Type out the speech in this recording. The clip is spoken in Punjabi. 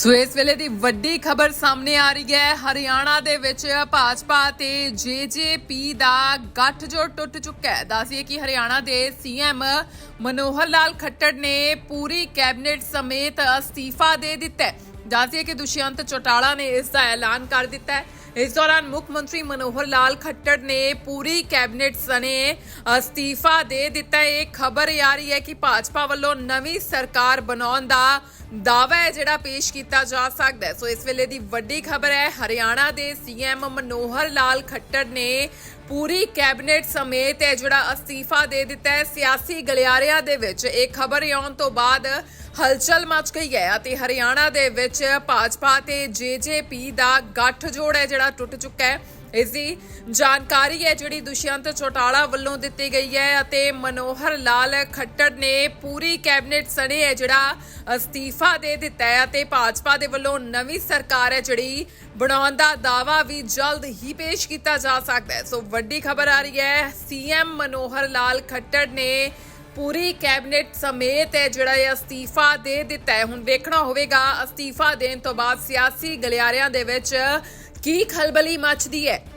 ਸੋ ਇਸ ਵੇਲੇ ਦੀ ਵੱਡੀ ਖਬਰ ਸਾਹਮਣੇ ਆ ਰਹੀ ਹੈ। ਹਰਿਆਣਾ ਦੇ ਵਿੱਚ ਭਾਜਪਾ ਤੇ ਜੇਜੇਪੀ ਦਾ ਗੱਠਜੋੜ ਟੁੱਟ ਚੁੱਕਾ ਹੈ। ਦੱਸੀਏ ਕਿ ਹਰਿਆਣਾ ਦੇ ਸੀਐਮ ਮਨੋਹਰ ਲਾਲ ਖੱਟੜ ਨੇ ਪੂਰੀ ਕੈਬਨਿਟ ਸਮੇਤ ਅਸਤੀਫਾ ਦੇ ਦਿੱਤਾ ਹੈ। ਦੱਸੀਏ ਕਿ ਦੁਸ਼ਯੰਤ ਚੌਟਾਲਾ ਨੇ ਇਸ ਦਾ ਐਲਾਨ ਕਰ ਦਿੱਤਾ ਹੈ। ਇਸ ਦੌਰਾਨ ਮੁੱਖ ਮੰਤਰੀ ਮਨੋਹਰ ਲਾਲ ਖੱਟੜ ਨੇ ਪੂਰੀ ਕੈਬਨਿਟ ਸਣੇ ਅਸਤੀਫਾ ਦੇ ਦਿੱਤਾ। ਇਹ ਖਬਰ ਆ ਰਹੀ ਹੈ ਕਿ ਭਾਜਪਾ ਵੱਲੋਂ ਨਵੀਂ ਸਰਕਾਰ ਬਣਾਉਣ ਦਾ ਦਾਅਵਾ ਹੈ, ਜਿਹੜਾ ਪੇਸ਼ ਕੀਤਾ ਜਾ ਸਕਦਾ ਹੈ। ਸੋ ਇਸ ਵੇਲੇ ਦੀ ਵੱਡੀ ਖਬਰ ਹੈ, ਹਰਿਆਣਾ ਦੇ ਸੀਐਮ ਮਨੋਹਰ ਲਾਲ ਖੱਟੜ ਨੇ ਪੂਰੀ ਕੈਬਨਿਟ ਸਮੇਤ ਜਿਹੜਾ ਅਸਤੀਫਾ ਦੇ ਦਿੱਤਾ ਹੈ, ਸਿਆਸੀ ਗਲਿਆਰਿਆਂ ਦੇ ਵਿੱਚ। ਇਹ ਖਬਰ ਆਉਣ ਤੋਂ ਬਾਅਦ ਹਲਚਲ ਮਚ ਗਈ ਹੈ ਅਤੇ ਹਰਿਆਣਾ ਦੇ ਵਿੱਚ ਭਾਜਪਾ ਤੇ ਜੇਜੇਪੀ ਦਾ ਗੱਠਜੋੜ ਹੈ ਜਿਹੜਾ ਟੁੱਟ ਚੁੱਕਾ ਹੈ। ਇਸ ਦੀ ਜਾਣਕਾਰੀ ਹੈ ਜਿਹੜੀ ਦੁਸ਼ਯੰਤ ਚੌਟਾਲਾ ਵੱਲੋਂ ਦਿੱਤੀ ਗਈ ਹੈ ਅਤੇ ਮਨੋਹਰ ਲਾਲ ਖੱਟੜ ਨੇ ਪੂਰੀ ਕੈਬਨਿਟ ਸਣੇ ਹੈ ਜਿਹੜਾ ਅਸਤੀਫਾ ਦੇ ਦਿੱਤਾ ਹੈ ਅਤੇ ਭਾਜਪਾ ਦੇ ਵੱਲੋਂ ਨਵੀਂ ਸਰਕਾਰ ਹੈ ਜਿਹੜੀ ਬਣਾਉਣ ਦਾ ਦਾਵਾ ਵੀ ਜਲਦ ਹੀ ਪੇਸ਼ ਕੀਤਾ ਜਾ ਸਕਦਾ ਹੈ। ਸੋ ਵੱਡੀ ਖਬਰ ਆ ਰਹੀ ਹੈ, ਸੀਐਮ ਮਨੋਹਰ ਲਾਲ ਖੱਟੜ ਨੇ ਪੂਰੀ ਕੈਬਨਿਟ ਸਮੇਤ ਜਿਹੜਾ ਇਹ ਅਸਤੀਫਾ ਦੇ ਦਿੱਤਾ ਹੈ। ਹੁਣ ਵੇਖਣਾ ਹੋਵੇਗਾ ਅਸਤੀਫਾ ਦੇਣ ਤੋਂ ਬਾਅਦ ਸਿਆਸੀ ਗਲਿਆਰਿਆਂ ਦੇ ਵਿੱਚ ਕੀ ਖਲਬਲੀ ਮੱਚਦੀ ਹੈ।